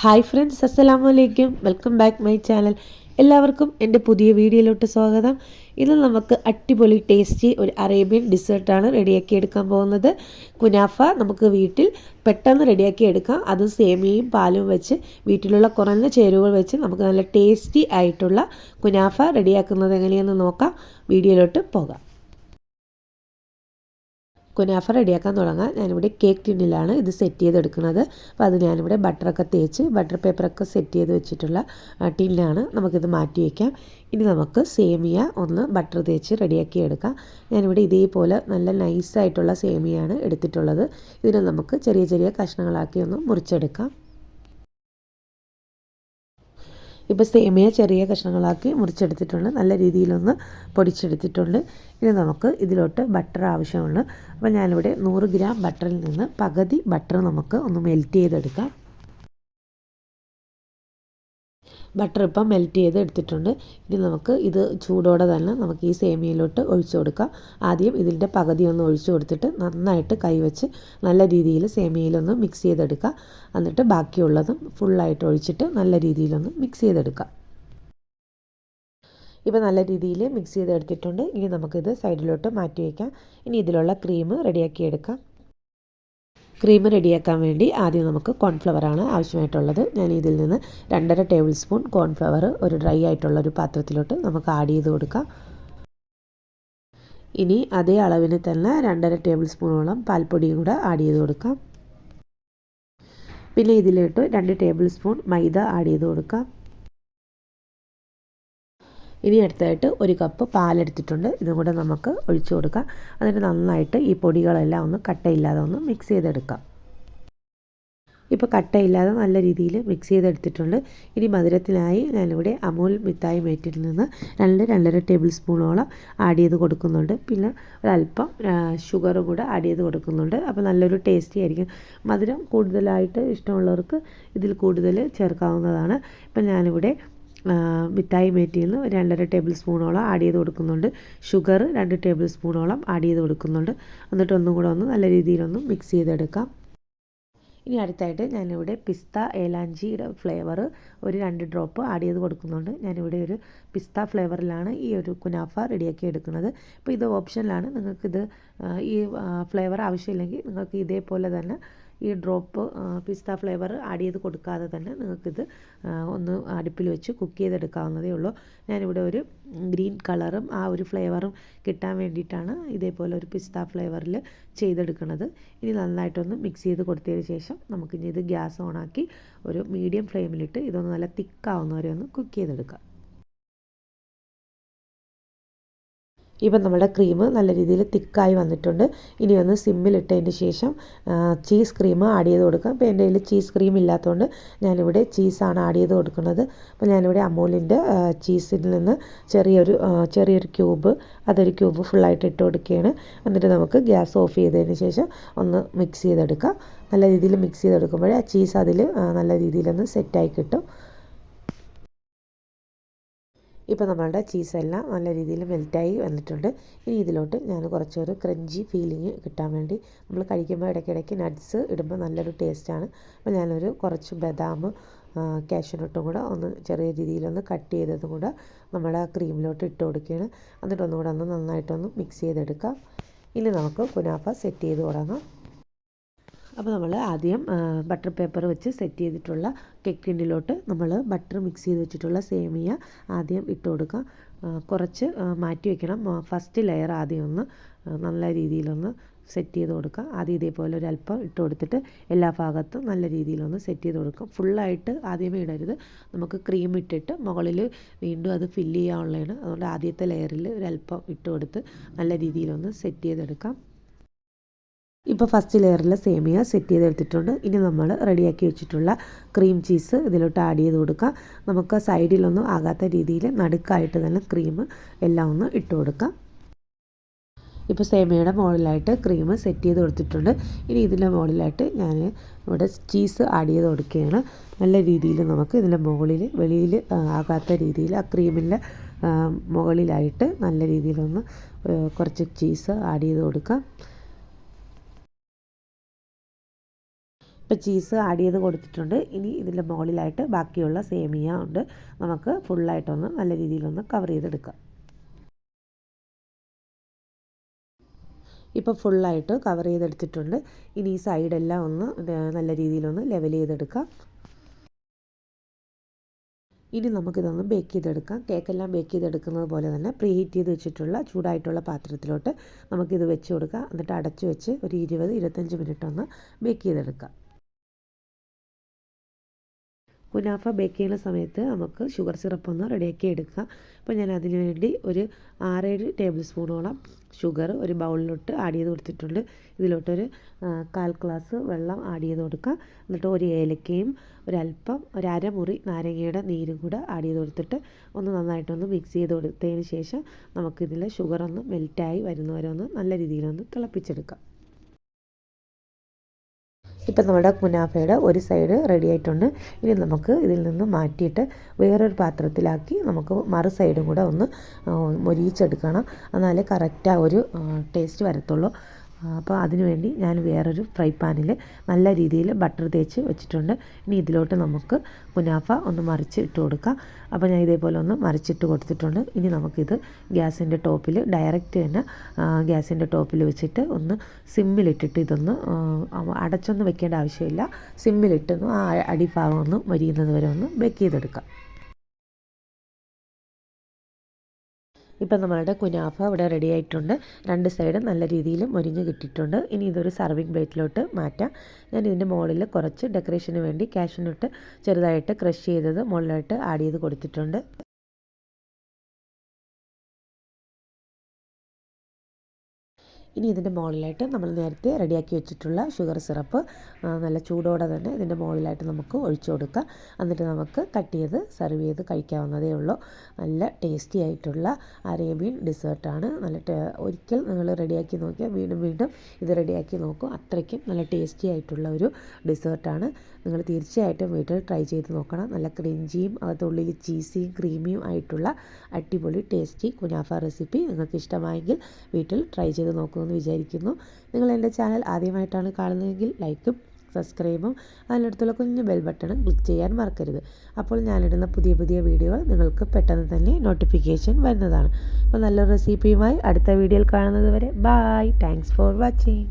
Hi friends അസ്സലാമു അലൈക്കും welcome back my channel എല്ലാവർക്കും എന്റെ പുതിയ വീഡിയോയിലോട്ട് സ്വാഗതം. ഇന്ന് നമുക്ക് അടിപൊളി ടേസ്റ്റി ഒരു അറേബ്യൻ ഡിസേർട്ടാണ് റെഡിയാക്കി എടുക്കാൻ പോകുന്നത്. കുനാഫ നമുക്ക് വീട്ടിൽ പെട്ടെന്ന് റെഡിയാക്കി എടുക്കാം. അത് സേമിയയും പാലും വെച്ച് വീട്ടിലുള്ള കുറഞ്ഞ ചേരുവകൾ വെച്ച് നമുക്ക് നല്ല ടേസ്റ്റി ആയിട്ടുള്ള കുനാഫ റെഡിയാക്കുന്നത് എങ്ങനെയെന്ന് നോക്കാം. വീഡിയോയിലോട്ട് പോകാം. കുനാഫ റെഡിയാക്കാൻ തുടങ്ങാം. ഞാനിവിടെ കേക്ക് ടിന്നിലാണ് ഇത് സെറ്റ് ചെയ്തെടുക്കുന്നത്. അപ്പോൾ അത് ഞാനിവിടെ ബട്ടറൊക്കെ തേച്ച് ബട്ടർ പേപ്പറൊക്കെ സെറ്റ് ചെയ്ത് വെച്ചിട്ടുള്ള ടിന്നിലാണ് നമുക്കിത് മാറ്റി വയ്ക്കാം ഇനി നമുക്ക് സേമിയ ഒന്ന് ബട്ടർ തേച്ച് റെഡിയാക്കി എടുക്കാം. ഞാനിവിടെ ഇതേപോലെ നല്ല നൈസായിട്ടുള്ള സേമിയാണ് എടുത്തിട്ടുള്ളത്. ഇതിനെ നമുക്ക് ചെറിയ ചെറിയ കഷ്ണങ്ങളാക്കി ഒന്ന് മുറിച്ചെടുക്കാം. ഇപ്പോൾ സേമിയ ചെറിയ കഷ്ണങ്ങളാക്കി മുറിച്ചെടുത്തിട്ടുണ്ട്. നല്ല രീതിയിലൊന്ന് പൊടിച്ചെടുത്തിട്ടുണ്ട്. ഇനി നമുക്ക് ഇതിലോട്ട് ബട്ടർ ആവശ്യമാണ് അപ്പോൾ ഞാനിവിടെ നൂറ് ഗ്രാം ബട്ടറിൽ നിന്ന് പകുതി ബട്ടർ നമുക്ക് ഒന്ന് മെൽറ്റ് ചെയ്തെടുക്കാം. ബട്ടർ ഇപ്പം മെൽറ്റ് ചെയ്ത് എടുത്തിട്ടുണ്ട്. ഇനി നമുക്ക് ഇത് ചൂടോടെ തന്നെ നമുക്ക് ഈ സേമിയയിലോട്ട് ഒഴിച്ചു കൊടുക്കാം. ആദ്യം ഇതിന്റെ പകുതി ഒന്ന് ഒഴിച്ചു കൊടുത്തിട്ട് നന്നായിട്ട് കൈവച്ച് നല്ല രീതിയിൽ സേമിയയിലൊന്ന് മിക്സ് ചെയ്തെടുക്കുക എന്നിട്ട് ബാക്കിയുള്ളതും ഫുള്ളായിട്ട് ഒഴിച്ചിട്ട് നല്ല രീതിയിലൊന്ന് മിക്സ് ചെയ്തെടുക്കുക ഇപ്പോൾ നല്ല രീതിയിൽ മിക്സ് ചെയ്തെടുത്തിട്ടുണ്ട്. ഇനി നമുക്കിത് സൈഡിലോട്ട് മാറ്റി വയ്ക്കാം ഇനി ഇതിലുള്ള ക്രീം റെഡിയാക്കി എടുക്കാം. ക്രീം റെഡിയാക്കാൻ വേണ്ടി ആദ്യം നമുക്ക് കോൺഫ്ലവറാണ് ആവശ്യമായിട്ടുള്ളത്. ഞാൻ ഇതിൽ നിന്ന് രണ്ടര ടേബിൾ സ്പൂൺ കോൺഫ്ലവർ ഒരു ഡ്രൈ ആയിട്ടുള്ള ഒരു പാത്രത്തിലോട്ട് നമുക്ക് ആഡ് ചെയ്ത് കൊടുക്കാം. ഇനി അതേ അളവിന് തന്നെ രണ്ടര ടേബിൾ സ്പൂണോളം പാൽപ്പൊടിയും കൂടെ ആഡ് ചെയ്ത് കൊടുക്കാം. പിന്നെ ഇതിലോട്ട് രണ്ട് ടേബിൾ സ്പൂൺ മൈദ ആഡ് ചെയ്ത് കൊടുക്കാം. ഇനി അടുത്തായിട്ട് ഒരു കപ്പ് പാലെടുത്തിട്ടുണ്ട്. ഇതും കൂടെ നമുക്ക് ഒഴിച്ചു കൊടുക്കാം. എന്നിട്ട് നന്നായിട്ട് ഈ പൊടികളെല്ലാം ഒന്ന് കട്ടയില്ലാതെ ഒന്ന് മിക്സ് ചെയ്തെടുക്കാം. ഇപ്പോൾ കട്ടയില്ലാതെ നല്ല രീതിയിൽ മിക്സ് ചെയ്തെടുത്തിട്ടുണ്ട്. ഇനി മധുരത്തിനായി ഞാനിവിടെ അമൂൽ മിഠായി മേറ്റിൽ നിന്ന് രണ്ട് രണ്ടര ടേബിൾ സ്പൂണോളം ആഡ് ചെയ്ത് കൊടുക്കുന്നുണ്ട്. പിന്നെ ഒരല്പം ഷുഗറും കൂടെ ആഡ് ചെയ്ത് കൊടുക്കുന്നുണ്ട്. അപ്പോൾ നല്ലൊരു ടേസ്റ്റി ആയിരിക്കും. മധുരം കൂടുതലായിട്ട് ഇഷ്ടമുള്ളവർക്ക് ഇതിൽ കൂടുതൽ ചേർക്കാവുന്നതാണ്. ഇപ്പം ഞാനിവിടെ മിഠായി മേറ്റിയിൽ നിന്ന് രണ്ടര ടേബിൾ സ്പൂണോളം ആഡ് ചെയ്ത് കൊടുക്കുന്നുണ്ട്. ഷുഗർ രണ്ട് ടേബിൾ സ്പൂണോളം ആഡ് ചെയ്ത് കൊടുക്കുന്നുണ്ട്. എന്നിട്ട് ഒന്നും കൂടെ ഒന്ന് നല്ല രീതിയിലൊന്ന് മിക്സ് ചെയ്തെടുക്കാം. ഇനി അടുത്തായിട്ട് ഞാനിവിടെ പിസ്ത ഏലാഞ്ചിയുടെ ഫ്ലേവർ ഒരു രണ്ട് ഡ്രോപ്പ് ആഡ് ചെയ്ത് കൊടുക്കുന്നുണ്ട്. ഞാനിവിടെ ഒരു പിസ്ത ഫ്ലേവറിലാണ് ഈ ഒരു കുനാഫ റെഡിയാക്കി എടുക്കുന്നത്. അപ്പോൾ ഇത് ഓപ്ഷനിലാണ്. നിങ്ങൾക്കിത് ഈ ഫ്ലേവർ ആവശ്യമില്ലെങ്കിൽ നിങ്ങൾക്ക് ഇതേപോലെ തന്നെ ഈ ഡ്രോപ്പ് പിസ്ത ഫ്ലേവർ ആഡ് ചെയ്ത് കൊടുക്കാതെ തന്നെ നിങ്ങൾക്കിത് ഒന്ന് അടുപ്പിൽ വെച്ച് കുക്ക് ചെയ്തെടുക്കാവുന്നതേ ഉള്ളൂ. ഞാനിവിടെ ഒരു ഗ്രീൻ കളറും ആ ഒരു ഫ്ലേവറും കിട്ടാൻ വേണ്ടിയിട്ടാണ് ഇതേപോലെ ഒരു പിസ്ത ഫ്ലേവറിൽ ചെയ്തെടുക്കുന്നത്. ഇനി നന്നായിട്ടൊന്ന് മിക്സ് ചെയ്ത് കൊടുത്തതിന് ശേഷം നമുക്കിനി ഇത് ഗ്യാസ് ഓണാക്കി ഒരു മീഡിയം ഫ്ലെയിമിലിട്ട് ഇതൊന്ന് നല്ല തിക്കാവുന്നവരെ ഒന്ന് കുക്ക് ചെയ്തെടുക്കാം. ഇപ്പം നമ്മുടെ ക്രീം നല്ല രീതിയിൽ തിക്കായി വന്നിട്ടുണ്ട്. ഇനി ഒന്ന് സിമ്മിലിട്ടതിന് ശേഷം ചീസ് ക്രീം ആഡ് ചെയ്ത് കൊടുക്കാം. അപ്പോൾ എന്റെ കയ്യിൽ ചീസ് ക്രീം ഇല്ലാത്തതുകൊണ്ട് ഞാനിവിടെ ചീസാണ് ആഡ് ചെയ്ത് കൊടുക്കുന്നത്. അപ്പോൾ ഞാനിവിടെ അമൂലിന്റെ ചീസിൽ നിന്ന് ചെറിയൊരു ചെറിയൊരു ക്യൂബ് അതൊരു ക്യൂബ് ഫുള്ളായിട്ട് ഇട്ട് കൊടുക്കുകയാണ്. എന്നിട്ട് നമുക്ക് ഗ്യാസ് ഓഫ് ചെയ്തതിന് ശേഷം ഒന്ന് മിക്സ് ചെയ്തെടുക്കാം. നല്ല രീതിയിൽ മിക്സ് ചെയ്തെടുക്കുമ്പോഴേ ആ ചീസ് അതിൽ നല്ല രീതിയിലൊന്ന് സെറ്റായി കിട്ടും. ഇപ്പോൾ നമ്മളുടെ ചീസെല്ലാം നല്ല രീതിയിൽ മെൽറ്റായി വന്നിട്ടുണ്ട്. ഇനി ഇതിലോട്ട് ഞാൻ കുറച്ചൊരു ക്രഞ്ചി ഫീലിംഗ് കിട്ടാൻ വേണ്ടി നമ്മൾ കഴിക്കുമ്പോൾ ഇടയ്ക്കിടയ്ക്ക് നട്ട്സ് ഇടുമ്പോൾ നല്ലൊരു ടേസ്റ്റാണ് അപ്പോൾ ഞാനൊരു കുറച്ച് ബദാം കാഷ്യൂനട്ടും കൂടെ ഒന്ന് ചെറിയ രീതിയിലൊന്ന് കട്ട് ചെയ്തതും കൂടെ നമ്മുടെ ക്രീമിലോട്ട് ഇട്ട് കൊടുക്കുകയാണ്. എന്നിട്ടൊന്നുകൂടെ ഒന്ന് നന്നായിട്ടൊന്ന് മിക്സ് ചെയ്തെടുക്കാം. ഇനി നമുക്ക് കുനാഫ സെറ്റ് ചെയ്ത് തുടങ്ങാം. അപ്പോൾ നമ്മൾ ആദ്യം ബട്ടർ പേപ്പർ വെച്ച് സെറ്റ് ചെയ്തിട്ടുള്ള കേക്ക് ടിന്നിലോട്ട് നമ്മൾ ബട്ടർ മിക്സ് ചെയ്ത് വെച്ചിട്ടുള്ള സേമിയ ആദ്യം ഇട്ട് കൊടുക്കാം. കുറച്ച് മാറ്റി വെക്കണം. ഫസ്റ്റ് ലെയർ ആദ്യം ഒന്ന് നല്ല രീതിയിലൊന്ന് സെറ്റ് ചെയ്ത് കൊടുക്കുക ആദ്യം ഇതേപോലെ ഒരു അല്പം ഇട്ട് കൊടുത്തിട്ട് എല്ലാ ഭാഗത്തും നല്ല രീതിയിലൊന്ന് സെറ്റ് ചെയ്ത് കൊടുക്കും. ഫുള്ളായിട്ട് ആദ്യമേ ഇടരുത്. നമുക്ക് ക്രീം ഇട്ടിട്ട് മുകളിൽ വീണ്ടും അത് ഫില്ല് ചെയ്യാനുള്ളതാണ്. അതുകൊണ്ട് ആദ്യത്തെ ലെയറിൽ ഒരു അല്പം ഇട്ട് കൊടുത്ത് നല്ല രീതിയിലൊന്ന് സെറ്റ് ചെയ്തെടുക്കാം. ഇപ്പോൾ ഫസ്റ്റ് ലെയറിൽ സേമിയ സെറ്റ് ചെയ്തെടുത്തിട്ടുണ്ട്. ഇനി നമ്മൾ റെഡിയാക്കി വെച്ചിട്ടുള്ള ക്രീം ചീസ് ഇതിലോട്ട് ആഡ് ചെയ്ത് കൊടുക്കാം. നമുക്ക് സൈഡിലൊന്നും ആകാത്ത രീതിയിൽ നടുക്കായിട്ട് തന്നെ ക്രീം എല്ലാം ഒന്ന് ഇട്ട് കൊടുക്കാം. ഇപ്പോൾ സേമിയയുടെ മുകളിലായിട്ട് ക്രീം സെറ്റ് ചെയ്ത് കൊടുത്തിട്ടുണ്ട്. ഇനി ഇതിന്റെ മുകളിലായിട്ട് ഞാൻ ഇവിടെ ചീസ് ആഡ് ചെയ്ത് കൊടുക്കുകയാണ്. നല്ല രീതിയിൽ നമുക്ക് ഇതിന്റെ മുകളിൽ വെളിയിൽ ആകാത്ത രീതിയിൽ ആ ക്രീമിന്റെ മുകളിലായിട്ട് നല്ല രീതിയിലൊന്ന് കുറച്ച് ചീസ് ആഡ് ചെയ്ത് കൊടുക്കാം. ഇപ്പോൾ ചീസ് ആഡ് ചെയ്ത് കൊടുത്തിട്ടുണ്ട്. ഇനി ഇതിന്റെ മുകളിലായിട്ട് ബാക്കിയുള്ള സേമിയ ഉണ്ട്. നമുക്ക് ഫുള്ളായിട്ടൊന്ന് നല്ല രീതിയിലൊന്ന് കവർ ചെയ്തെടുക്കാം. ഇപ്പോൾ ഫുള്ളായിട്ട് കവർ ചെയ്തെടുത്തിട്ടുണ്ട്. ഇനി ഈ സൈഡെല്ലാം ഒന്ന് നല്ല രീതിയിലൊന്ന് ലെവൽ ചെയ്തെടുക്കാം. ഇനി നമുക്കിതൊന്ന് ബേക്ക് ചെയ്തെടുക്കാം. കേക്കെല്ലാം ബേക്ക് ചെയ്തെടുക്കുന്നത് പോലെ തന്നെ പ്രീ ഹീറ്റ് ചെയ്ത് വെച്ചിട്ടുള്ള ചൂടായിട്ടുള്ള പാത്രത്തിലോട്ട് നമുക്കിത് വെച്ച് കൊടുക്കാം. എന്നിട്ട് അടച്ചു വെച്ച് ഒരു ഇരുപത് ഇരുപത്തഞ്ച് മിനിറ്റ് ഒന്ന് ബേക്ക് ചെയ്തെടുക്കാം. കുനാഫ ബേക്ക് ചെയ്യുന്ന സമയത്ത് നമുക്ക് ഷുഗർ സിറപ്പ് ഒന്ന് റെഡിയാക്കി എടുക്കാം. അപ്പോൾ ഞാൻ അതിന് വേണ്ടി ഒരു ആറേഴ് ടേബിൾ സ്പൂണോളം ഷുഗർ ഒരു ബൗളിലോട്ട് ആഡ് ചെയ്ത് കൊടുത്തിട്ടുണ്ട്. ഇതിലോട്ടൊരു കാൽ ഗ്ലാസ് വെള്ളം ആഡ് ചെയ്ത് കൊടുക്കുക എന്നിട്ട് ഒരു ഏലക്കയും ഒരല്പം ഒരു അരമുറി നാരങ്ങയുടെ നീരും കൂടെ ആഡ് ചെയ്ത് കൊടുത്തിട്ട് ഒന്ന് നന്നായിട്ടൊന്ന് മിക്സ് ചെയ്ത് കൊടുത്തതിന് ശേഷം നമുക്കിതിൽ ഷുഗർ ഒന്ന് മെൽറ്റായി വരുന്നവരെ ഒന്ന് നല്ല രീതിയിലൊന്ന് തിളപ്പിച്ചെടുക്കാം. ഇപ്പം നമ്മുടെ മുനാഫയുടെ ഒരു സൈഡ് റെഡി ആയിട്ടുണ്ട്. ഇനി നമുക്ക് ഇതിൽ നിന്ന് മാറ്റിയിട്ട് വേറൊരു പാത്രത്തിലാക്കി നമുക്ക് മറു സൈഡും കൂടെ ഒന്ന് മൊരിയിച്ചെടുക്കണം. എന്നാലേ കറക്റ്റ് ആ ഒരു ടേസ്റ്റ് വരത്തുള്ളൂ. അപ്പോൾ അതിനുവേണ്ടി ഞാൻ വേറൊരു ഫ്രൈ പാനിൽ നല്ല രീതിയിൽ ബട്ടർ തേച്ച് വെച്ചിട്ടുണ്ട്. ഇനി ഇതിലോട്ട് നമുക്ക് മുനാഫ ഒന്ന് മറിച്ച് ഇട്ട് കൊടുക്കാം. അപ്പോൾ ഞാൻ ഇതേപോലെ ഒന്ന് മറിച്ചിട്ട് കൊടുത്തിട്ടുണ്ട്. ഇനി നമുക്കിത് ഗ്യാസിന്റെ ടോപ്പിൽ ഡയറക്റ്റ് തന്നെ ഗ്യാസിന്റെ ടോപ്പിൽ വെച്ചിട്ട് ഒന്ന് സിമ്മിലിട്ടിട്ട് ഇതൊന്ന് അടച്ചൊന്നും വെക്കേണ്ട ആവശ്യമില്ല. സിമ്മിലിട്ടൊന്ന് ആ അടിഭാഗം ഒന്ന് മരിയുന്നത് വരെ ഒന്ന് ബേക്ക് ചെയ്തെടുക്കാം. ഇപ്പം നമ്മളുടെ കുനാഫ ഇവിടെ റെഡി ആയിട്ടുണ്ട്. രണ്ട് സൈഡും നല്ല രീതിയിൽ മൊരിഞ്ഞ് കിട്ടിയിട്ടുണ്ട്. ഇനി ഇതൊരു സർവിങ് പ്ലേറ്റിലോട്ട് മാറ്റാം. ഞാൻ ഇതിന്റെ മുകളിൽ കുറച്ച് ഡെക്കറേഷന് വേണ്ടി കാഷ്യൂനട്ട് ചെറുതായിട്ട് ക്രഷ് ചെയ്തത് മുകളിലായിട്ട് ആഡ് ചെയ്ത് കൊടുത്തിട്ടുണ്ട്. ഇനി ഇതിന്റെ മുകളിലായിട്ട് നമ്മൾ നേരത്തെ റെഡിയാക്കി വെച്ചിട്ടുള്ള ഷുഗർ സിറപ്പ് നല്ല ചൂടോടെ തന്നെ ഇതിന്റെ മുകളിലായിട്ട് നമുക്ക് ഒഴിച്ചു കൊടുക്കാം. എന്നിട്ട് നമുക്ക് കട്ട് ചെയ്ത് സെർവ് ചെയ്ത് കഴിക്കാവുന്നതേ ഉള്ളൂ. നല്ല ടേസ്റ്റി ആയിട്ടുള്ള അറേബ്യൻ ഡിസേർട്ടാണ്. നല്ല ഒരിക്കൽ നിങ്ങൾ റെഡിയാക്കി നോക്കിയാൽ വീണ്ടും വീണ്ടും ഇത് റെഡിയാക്കി നോക്കും. അത്രയ്ക്കും നല്ല ടേസ്റ്റി ആയിട്ടുള്ള ഒരു ഡിസേർട്ടാണ്. നിങ്ങൾ തീർച്ചയായിട്ടും വീട്ടിൽ ട്രൈ ചെയ്ത് നോക്കണം. നല്ല ക്രിഞ്ചിയും അകത്തുള്ളിൽ ചീസിയും ക്രീമിയും ആയിട്ടുള്ള അടിപൊളി ടേസ്റ്റി കുനാഫ റെസിപ്പി നിങ്ങൾക്ക് ഇഷ്ടമായെങ്കിൽ വീട്ടിൽ ട്രൈ ചെയ്ത് നോക്കുമെന്ന് വിചാരിക്കുന്നു. നിങ്ങൾ എന്റെ ചാനൽ ആദ്യമായിട്ടാണ് കാണുന്നതെങ്കിൽ ലൈക്കും സബ്സ്ക്രൈബും അതിനടുത്തുള്ള കുഞ്ഞു ബെൽ ബട്ടണും ക്ലിക്ക് ചെയ്യാൻ മറക്കരുത്. അപ്പോൾ ഞാനിടുന്ന പുതിയ പുതിയ വീഡിയോകൾ നിങ്ങൾക്ക് പെട്ടെന്ന് തന്നെ നോട്ടിഫിക്കേഷൻ വരുന്നതാണ്. അപ്പോൾ നല്ലൊരു റെസിപ്പിയുമായി അടുത്ത വീഡിയോയിൽ കാണുന്നത് വരെ ബായ് താങ്ക്സ് ഫോർ വാച്ചിങ്